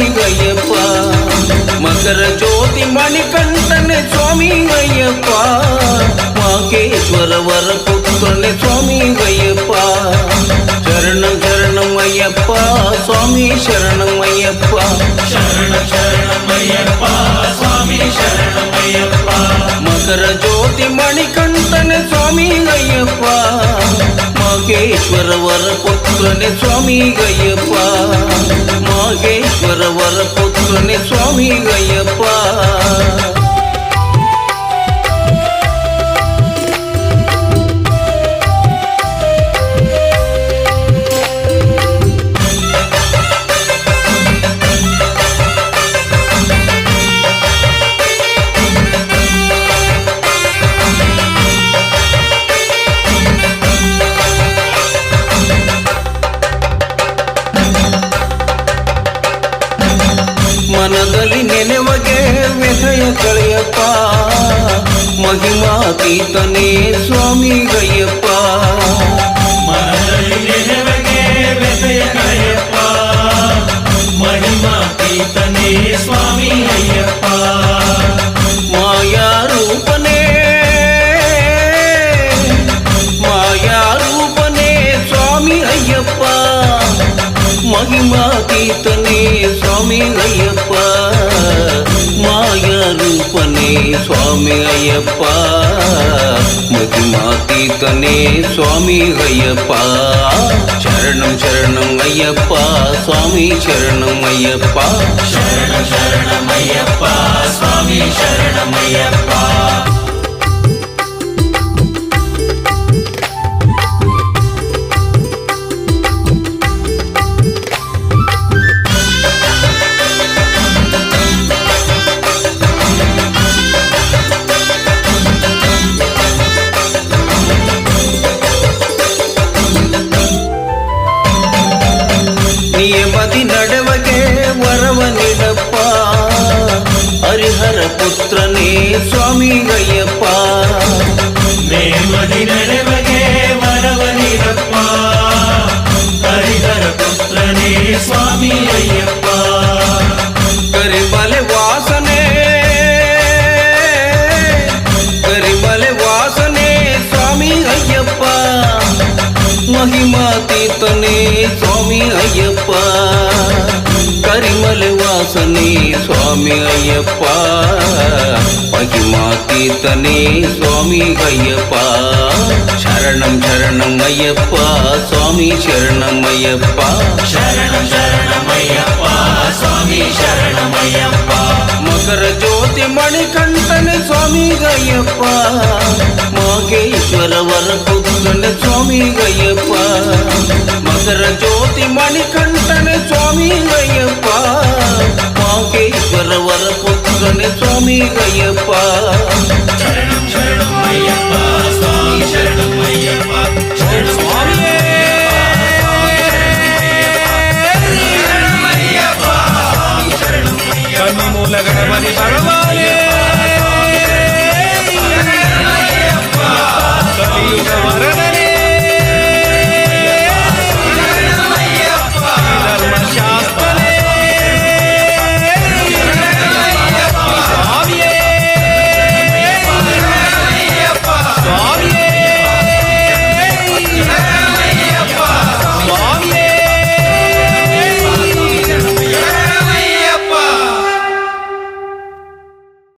ஐயப்பா மகர ஜோதி மணிகண்டன் சுவாமி ஐயப்பா மாகேஸ்வர வர புத்தன் சுவாமி ஐயப்பா சரணம் சரணம் ஐயப்பா. சுவாமி சரணம் ஐயப்பா. சரணம் சரணம் ஐயப்பா. சுவாமி சரணம் ஐயப்பா. மகர ஜோதி மணிகண்டன் சுவாமி ஐயப்பா. ಮಾಗೇಶ್ವರವರ ಪುತ್ರನೇ ಸ್ವಾಮಿ ಗಯ್ಯಪ್ಪ ಮಾಗೇಶ್ವರವರ ಪುತ್ರನೇ ಸ್ವಾಮಿ ಗಯ್ಯಪ್ಪ ಮನದಲ್ಲಿ ನೆನೆವಗೆ ವ್ಯಥಯ ಕಳೆಯಪ್ಪ ಮಹಿಮಾತೀತನೇ ಸ್ವಾಮಿ ಗಯ್ಯಪ್ಪ ಮನದಲ್ಲಿ ನೆನವಗೆ ವ್ಯಥೆಯ ಕಳೆಯಪ್ಪ ಮಹಿಮಾತೀತನೇ ಸ್ವಾಮಿ ಅಯ್ಯಪ್ಪ ಮಾಯಾ ರೂಪನೇ ಮಾಯಾ ರೂಪನೇ ಸ್ವಾಮಿ ಅಯ್ಯಪ್ಪ மகிமாதீத்தனே சுவாமி ஐயப்பா. மாயாரூபனே சுவாமி ஐயப்பா. மகிமாதீத்தனே சுவாமி ஐயப்பா. சரணம் சரணம் ஐயப்பா. சுவாமி சரணம் ஐயப்பா. சரணம் சரணம் ஐயப்பா. சுவாமி சரணம் ஐயப்பா. ನಿಯಮದಿ ನಡವಗೆ ವರವ ನೀಡಪ್ಪ. ಹರಿಹರ ಪುತ್ರನೇ ಸ್ವಾಮಿ ಅಯ್ಯಪ್ಪ ನೇಮದಿ ನಡವಗೆ ವರವ ನೀಡಪ್ಪ. ಹರಿಹರ ಪುತ್ರನೇ ಸ್ವಾಮಿ ಅಯ್ಯಪ್ಪ சுவாமி ஐயப்பா கரிமலை வாசனே சுவாமி ஐயப்பா மகிமா கீர்த்தனே சுவாமி ஐயப்பா. சரணம் சரணம் ஐயப்பா. சுவாமி சரணம் ஐயப்பா. சரணம் சரணம் ஐயப்பா. சுவாமி சரணம் ஐயப்பா. மகர ஜோதி மணிகண்டன சுவாமி ஐயப்பா. மாகேஸ்வர வர புத்தன சுவாமி ஐயப்பா. ಮಣಿಕಂಠನೆ ಸ್ವಾಮಿ ಗಯ್ಯಪ್ಪ ಮಹೇಶ್ವರ ವರ ಪುತ್ರನೆ ಸ್ವಾಮಿ ಗಯ್ಯಪ್ಪ